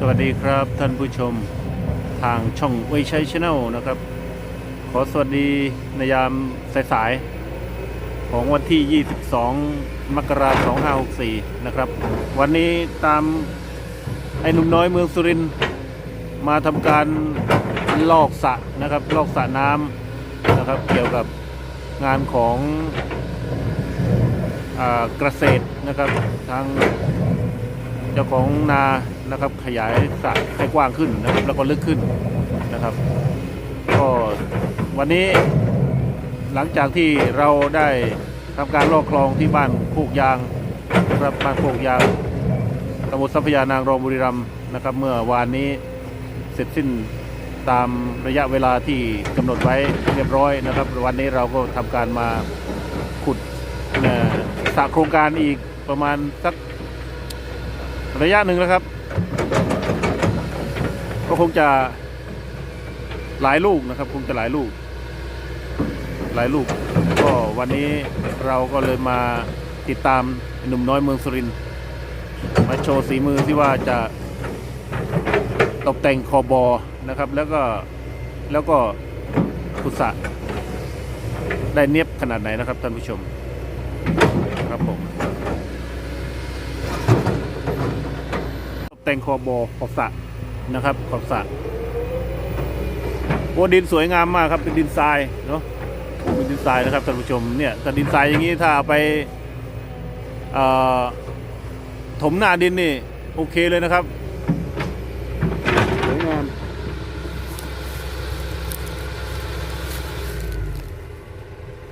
สวัสดีครับท่านผู้ชมทางช่องไวชัยชาแนลนะครับ ขอสวัสดีในยามสายๆของวันที่ 22 มกราคม 2564 นะครับ วันนี้ตามไอ้หนุ่มน้อยเมืองสุรินมาทำการลอกสระนะครับ ลอกสระน้ำนะครับ เกี่ยวกับงานของอาเกษตรนะครับทางเจ้าของนา นะครับ ขยายสระให้กว้างขึ้นนะครับ แล้วก็ลึกขึ้นนะครับ ก็วันนี้หลังจากที่เราได้ทำการลอกคลองที่บ้านโคกยางนะครับบ้านโคกยางตำบลทรัพยานางรองบุรีรัมย์นะครับ เมื่อวานนี้เสร็จสิ้นตามระยะเวลาที่กำหนดไว้เรียบร้อยนะครับ วันนี้เราก็ทำการมาขุดสระโครงการอีกประมาณสักระยะหนึ่งแล้วครับ คงจะหลายลูกนะครับ คงจะหลายลูก หลายลูกก็วันนี้เราก็เลยมาติดตามหนุ่มน้อยเมืองสุรินมาโชว์สีมือที่ว่าจะตกแต่งคอบอนะครับ แล้วก็แล้วก็ขุดสะได้เนียบขนาดไหนนะครับท่านผู้ชมครับผมตกแต่งคอบอขอบสะ นะครับขอบสระโอ้ดินสวยงามมากครับเป็นดินทรายเนาะเป็นดินทรายนะครับท่านผู้ชมเนี่ยแต่ดินทรายอย่างนี้ถ้าไปถมหน้าดินนี่โอเคเลยนะครับสวยงาม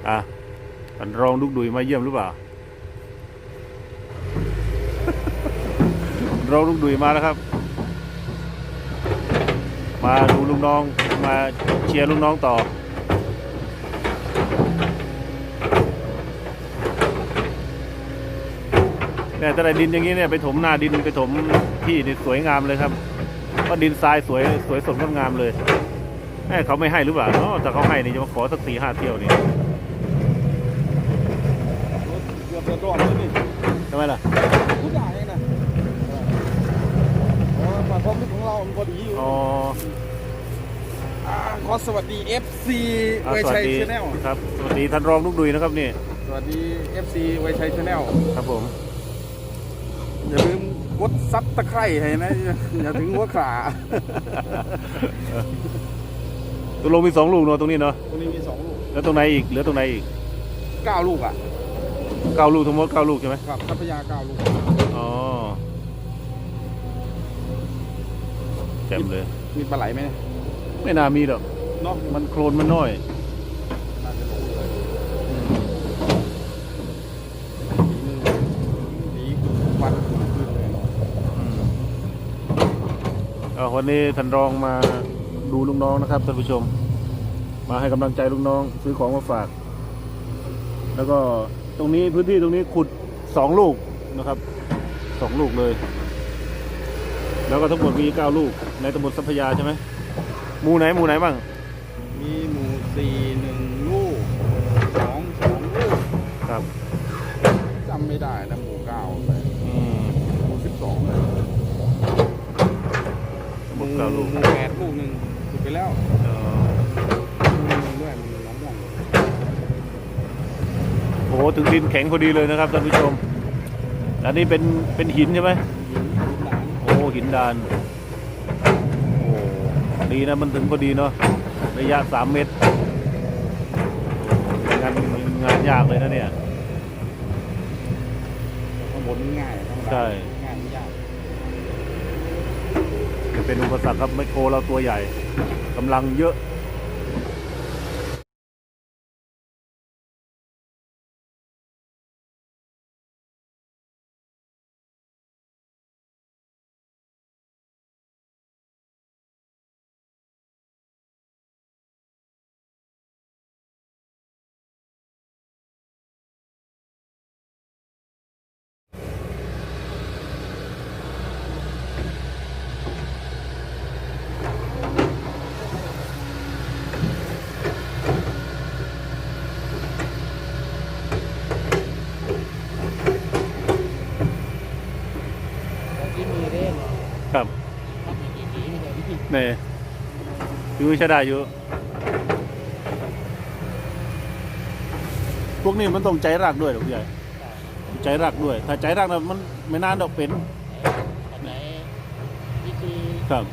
อะท่านรองลูกดุยมาเยี่ยมหรือเปล่าเราลุงดุยมาแล้วครับ มาดูลุงน้องมาเชียร์ลุงน้องต่อ เนี่ยถ้าได้ดินอย่างนี้เนี่ยไปถมหน้าดินไปถมที่นี่สวยงามเลยครับก็ดินทรายสวยสวยสดงดงามเลยแม่เขาไม่ให้หรือเปล่าเนาะถ้าเขาให้นี่จะมาขอสักสี่ห้าเที่ยวนี่เกือบจะรอดแล้วนี่ทำไมล่ะทุกอย่างเองนะเออความพร้อมของเรามันพอดีอยู่ อ๋อาขอสวัสดี FC อะไวสวัสชัยดีชาแนลครับสวัสดีท่านรองลุงดุยนะครับนี่สวัสดี FC ไวชัยชาแนลครับผมอย่าลืมกดซับตะไคร่ให้นะ อย่าถึงหัวขาตัวลงมีสองลูกเนาะตรงนี้เนาะตรงนี้มีสองลูกแล้วตรงไหนอีกเหลือตรงไหนอีกเก้าลูกอะ เก้าลูกทั้งหมดเก้าลูกใช่ไหมครับทรัพยาเก้าลูกอ๋อแจ่มเลย มีปลาไหลไหมเนี่ยไม่น่ามีหรอก เนาะมันโคลนมันน้อยวันเลยเนาะอืมเอาวันนี้ท่านรองมาดูลูกน้องนะครับท่านผู้ชม มาให้กำลังใจลูกน้องซื้อของมาฝาก แล้วก็ตรงนี้พื้นที่ตรงนี้ขุดสองลูกนะครับสองลูกเลย แล้วก็ทั้งหมดมีเก้าลูกในตำบลทรัพยาใช่ไหมหมู่ไหนหมู่ไหนบ้าง มีหมูสี่หนึ่งลูกสองสองลูกครับ จำไม่ได้นะหมูเก้าเลยอืม หมูสิบสองเลยตำบลเก้าลูก หมูแปดลูกหนึ่งถูกไปแล้วเอ่อหมูหนึ่งด้วยมันน้องม่วงโอ้โหถึงดินแข็งพอดีเลยนะครับท่านผู้ชม อันนี้เป็นเป็นหินใช่ไหม หินหินหนานโอ้หินดาน โอ้ดีนะมันถึงพอดีเนาะ ระยะสามเมตรโอ้งานงานยากเลยนะเนี่ย ข้างบนง่ายธรรมดาใช่ ง่ายไม่ยากเป็นอุปสรรคครับไมโครเราตัวใหญ่กำลังเยอะ นี่อยู่ใช้ได้อยู่ พวกนี้มันต้องใจรักด้วยหรอกใหญ่ใจรักด้วย ถ้าใจรักนะมันไม่นานดอกเป็นอันไหนวิธีครับ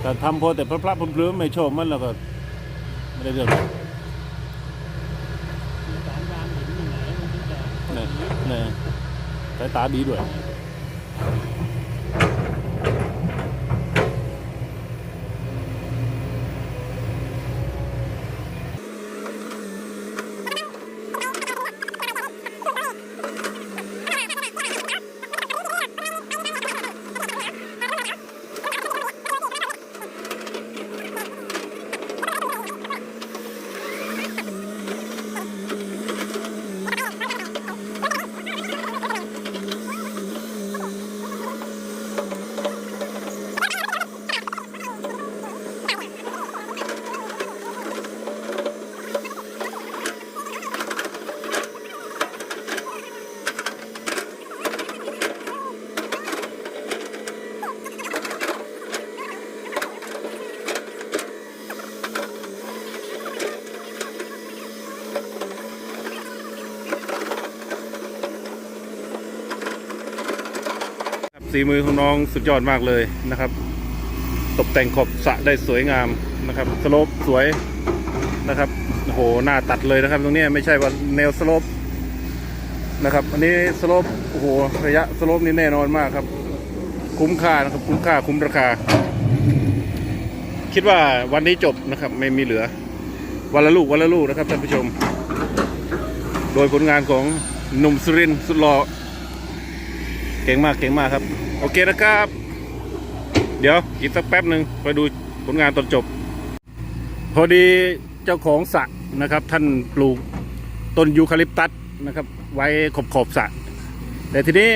แต่ทำพอแต่พระพระพลืมไม่ชอบมันแล้วก็ไม่ได้เรื่องมีการวางหินยังไงมันถึงจะพอเนี่ยเนี่ยสายตาดีด้วย สีมือของน้องสุดยอดมากเลยนะครับ ตกแต่งขอบสระได้สวยงามนะครับสโลปสวยนะครับโอ้โหหน้าตัดเลยนะครับ ตรงนี้ไม่ใช่ว่าแนวสโลปนะครับ อันนี้สโลปโอ้โหระยะสโลปนี่แน่นอนมากครับ คุ้มค่านะครับ คุ้มค่าคุ้มราคา คิดว่าวันนี้จบนะครับ ไม่มีเหลือ วันละลูกวันละลูกนะครับท่านผู้ชม โดยผลงานของหนุ่มสุรินทร์สุดหล่อเก่งมากเก่งมากครับ โอเคนะครับ เดี๋ยวอีกสักแป๊บหนึ่งไปดูผลงานตอนจบ พอดีเจ้าของสระนะครับ ท่านปลูกต้นยูคาลิปตัสนะครับ ไว้ขอบขอบสระแต่ทีนี้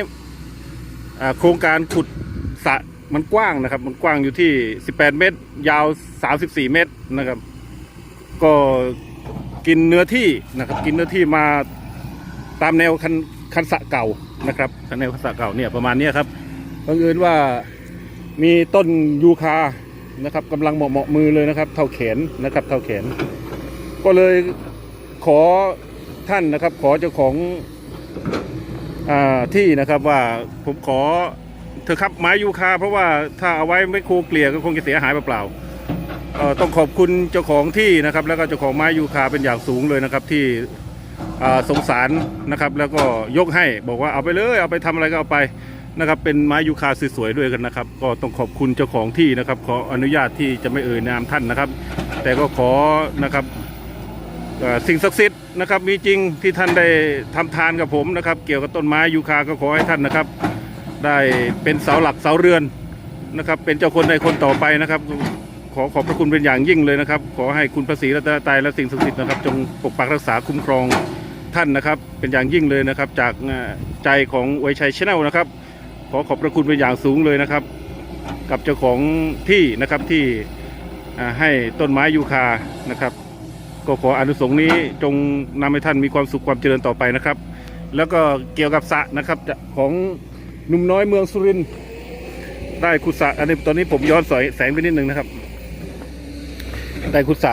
โครงการขุดสระมันกว้างนะครับ มันกว้างอยู่ที่ 18 เมตร ยาว 34 เมตรนะครับ ก็กินเนื้อที่นะครับ กินเนื้อที่มาตามแนวคันคันสระเก่านะครับคันแนวคันสระเก่าเนี่ยประมาณนี้ครับ บังเอิญว่ามีต้นยูคานะครับกำลังเหมาะเหมาะมือเลยนะครับ เท่าแขนนะครับ เท่าแขน ก็เลยขอท่านนะครับ ขอเจ้าของอที่นะครับว่าผมขอเถอครับไม้ยูคา เพราะว่าถ้าเอาไว้ไม่โครเกลี่ยก็คงจะเสียหายเปล่าๆต้องขอบคุณเจ้าของที่นะครับ แล้วก็เจ้าของไม้ยูคาเป็นอย่างสูงเลยนะครับที่สงสารนะครับ แล้วก็ยกให้บอกว่าเอาไปเลย เอาไปทำอะไรก็เอาไป นะครับเป็นไม้ยูคาสวยๆด้วยกันนะครับ ก็ต้องขอบคุณเจ้าของที่นะครับ ขออนุญาตที่จะไม่เอ่ยนามท่านนะครับ แต่ก็ขอนะครับสิ่งศักดิ์สิทธิ์นะครับมีจริงที่ท่านได้ทำทานกับผมนะครับ เกี่ยวกับต้นไม้ยูคาก็ขอให้ท่านนะครับ ได้เป็นเสาหลักเสาเรือนนะครับ เป็นเจ้าคนในคนต่อไปนะครับ ขอขอบพระคุณเป็นอย่างยิ่งเลยนะครับ ขอให้คุณพระศรีรัตนตรัยและสิ่งศักดิ์สิทธิ์นะครับ จงปกปักรักษาคุ้มครองท่านนะครับ เป็นอย่างยิ่งเลยนะครับ จากใจของไวยชัยชแนลนะครับ ขอขอบพระคุณเป็นอย่างสูงเลยนะครับ กับเจ้าของที่นะครับที่ให้ต้นไม้ยูคานะครับ ก็ขออนุสงส์นี้จงนำให้ท่านมีความสุขความเจริญต่อไปนะครับ แล้วก็เกี่ยวกับสะนะครับของหนุ่มน้อยเมืองสุรินทร์ได้ขุดสะอันนี้ตอนนี้ผมย้อนสอยแสงไปนิดนึงนะครับได้ขุดสะ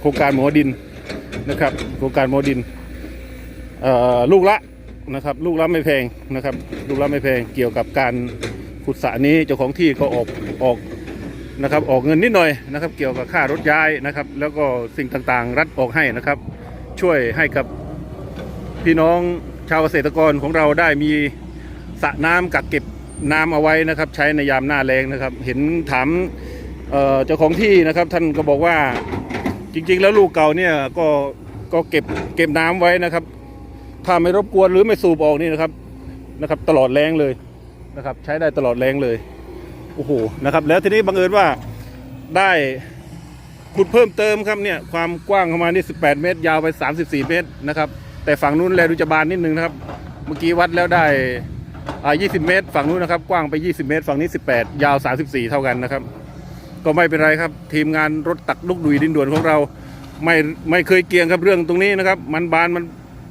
โครงการหมอดินนะครับ โครงการหมอดินลูกละ นะครับ ลูกละไม่แพงนะครับ ลูกละไม่แพงเกี่ยวกับการขุดสระนี้เจ้าของที่ก็ออกออกนะครับ ออกเงินนิดหน่อยนะครับ เกี่ยวกับค่ารถย้ายนะครับ แล้วก็สิ่งต่างๆ รัฐออกให้นะครับ ช่วยให้กับพี่น้องชาวเกษตรกรของเราได้มีสระน้ำกักเก็บน้ำเอาไว้นะครับ ใช้ในยามหน้าแล้งนะครับ เห็นถามเอ่อเจ้าของที่นะครับ ท่านก็บอกว่าจริงๆ แล้วลูกเก่าเนี่ยก็ก็เก็บเก็บน้ำไว้นะครับ ถ้าไม่รบกวนหรือไม่สูบออกนี่นะครับนะครับ ตลอดแรงเลยนะครับ ใช้ได้ตลอดแรงเลยโอ้โหนะครับ แล้วทีนี้บังเอิญว่าได้ขุดเพิ่มเติมครับเนี่ยความกว้างประมาณนี่18 เมตร ยาวไป 34 เมตรนะครับ แต่ฝั่งนู้นแลดูจะบานนิดนึงนะครับ เมื่อกี้วัดแล้วได้อ่า20 เมตร ฝั่งนู้นนะครับ กว้างไป 20 เมตร ฝั่งนี้ 18 ยาว 34 เท่ากันนะครับ ก็ไม่เป็นไรครับ ทีมงานรถตักลูกดุยดินด่วนของเรา ไม่ไม่เคยเกียงครับเรื่องตรงนี้นะครับ มันบานมัน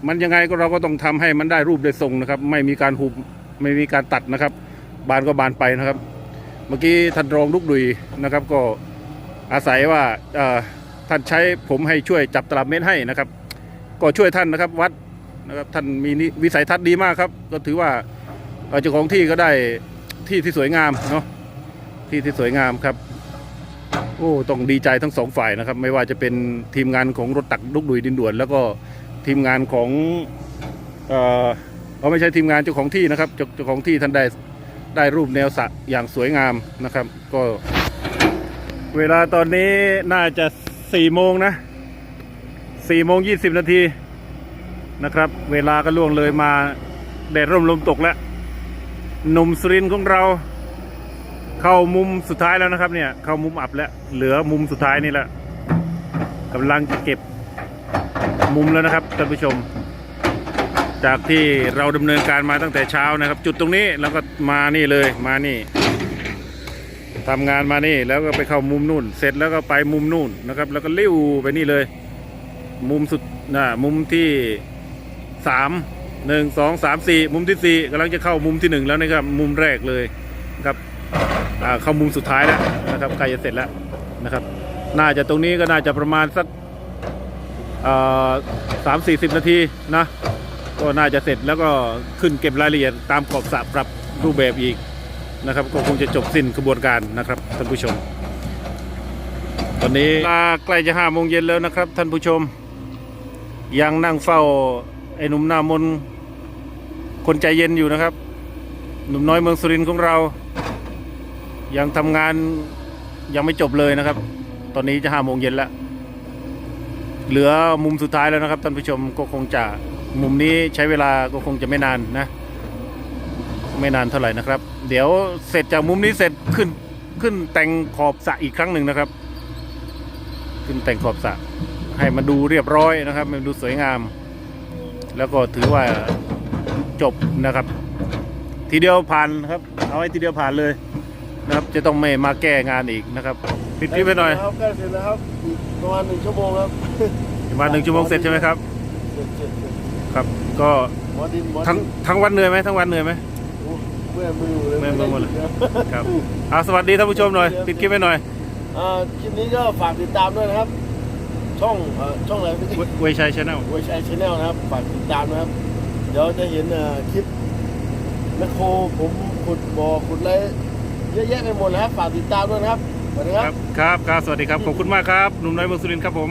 มันยังไงก็เราก็ต้องทำให้มันได้รูปได้ทรงนะครับ ไม่มีการหุบไม่มีการตัดนะครับ บานก็บานไปนะครับ เมื่อกี้ท่านรองลูกดุยนะครับ ก็อาศัยว่าเออท่านใช้ผมให้ช่วยจับตลับเมตรให้นะครับ ก็ช่วยท่านนะครับวัดนะครับท่านมีนิวิสัยทัศน์ดีมากครับ ก็ถือว่าเจ้าของที่ก็ได้ที่ที่สวยงามเนาะที่ที่สวยงามครับโอ้ต้องดีใจทั้งสองฝ่ายนะครับ ไม่ว่าจะเป็นทีมงานของรถตักลูกดุยดินด่วน แล้วก็ ทีมงานของเออเอาไม่ใช่ทีมงานเจ้าของที่นะครับเจ้าของที่ท่านได้ได้รูปแนวสระอย่างสวยงามนะครับ ก็ เวลาตอนนี้น่าจะสี่โมงนะสี่โมงยี่สิบนาทีนะครับ เวลาก็ล่วงเลยมาแดดร่มลมตกแล้วหนุ่มสุรินของเรา เข้ามุมสุดท้ายแล้วนะครับเนี่ย เข้ามุมอับแล้ว เหลือมุมสุดท้ายนี่แหละกำลังจะเก็บ มุมแล้วนะครับท่านผู้ชม จากที่เราดำเนินการมาตั้งแต่เช้านะครับ จุดตรงนี้แล้วก็มานี่เลยมานี่ทำงานมานี่แล้วก็ไปเข้ามุมนู่น เสร็จแล้วก็ไปมุมนู่นนะครับ แล้วก็เลี้ยวไปนี่เลย มุมสุดนะมุมที่สามหนึ่งสองสามสี่มุมที่สี่กำลังจะเข้ามุมที่หนึ่งแล้วนะครับมุมแรกเลยครับเข้ามุมสุดท้ายแล้วนะครับใกล้จะเสร็จแล้วนะครับ น่าจะตรงนี้ก็น่าจะประมาณสัก สามสี่สิบนาทีนะก็น่าจะเสร็จแล้วก็ขึ้นเก็บรายละเอียดตามขอบสระปรับรูปแบบอีกนะครับ ก็คงจะจบสิ้นกระบวนการนะครับท่านผู้ชม ตอนนี้ใกล้จะห้าโมงเย็นแล้วนะครับ ท่านผู้ชม ยังนั่งเฝ้าไอ้หนุ่มหน้ามนคนใจเย็นอยู่นะครับ หนุ่มน้อยเมืองสุรินทร์ของเรา ยังทำงานยังไม่จบเลยนะครับ ตอนนี้จะห้าโมงเย็นแล้ว เหลือมุมสุดท้ายแล้วนะครับท่านผู้ชมก็คงจะมุมนี้ใช้เวลาก็คงจะไม่นานนะ ไม่นานเท่าไหร่นะครับ เดี๋ยวเสร็จจากมุมนี้เสร็จขึ้นขึ้นแต่งขอบสระอีกครั้งหนึ่งนะครับ ขึ้นแต่งขอบสระให้มันดูเรียบร้อยนะครับมันดูสวยงาม แล้วก็ถือว่าจบนะครับ ทีเดียวผ่านครับ เอาให้ทีเดียวผ่านเลยนะครับ จะต้องไม่มาแก้งานอีกนะครับ ปิดคลิปไปหน่อย ครับใกล้เสร็จแล้วครับ ประมาณหนึ่งชั่วโมงครับประมาณหนึ่งชั่วโมงเสร็จใช่ไหมครับเสร็จเสร็จเสร็จครับ ก็หมอดินหมอดินทั้งทั้งวันเหนื่อยไหมทั้งวันเหนื่อยไหมโอ้เมื่อยมืออยู่เลยเมื่อยมือหมดเลยไครับครับเอาสวัสดีท่านผู้ชมหน่อยปิดคลิปไปหน่อยอ่าคลิปนี้ก็ฝากติดตามด้วยนะครับ ช่องเอ่อช่องอะไรไม่ใช่เวเวยชัยชาแนลววยชัยชาแนลนะครับฝากติดตามนะครับ เดี๋ยวจะเห็นเอ่อคลิปแมคโครผมขุดบ่อขุดอะไรเยอะแยะไปหมดแล้วครับฝากติดตามด้วยนะครับ สวัสดีคครัรับ บครับครับสวัสดีครับ ขอบคุณมากครับ หนุ่มน้อยเมืองสุรินทร์ครับผม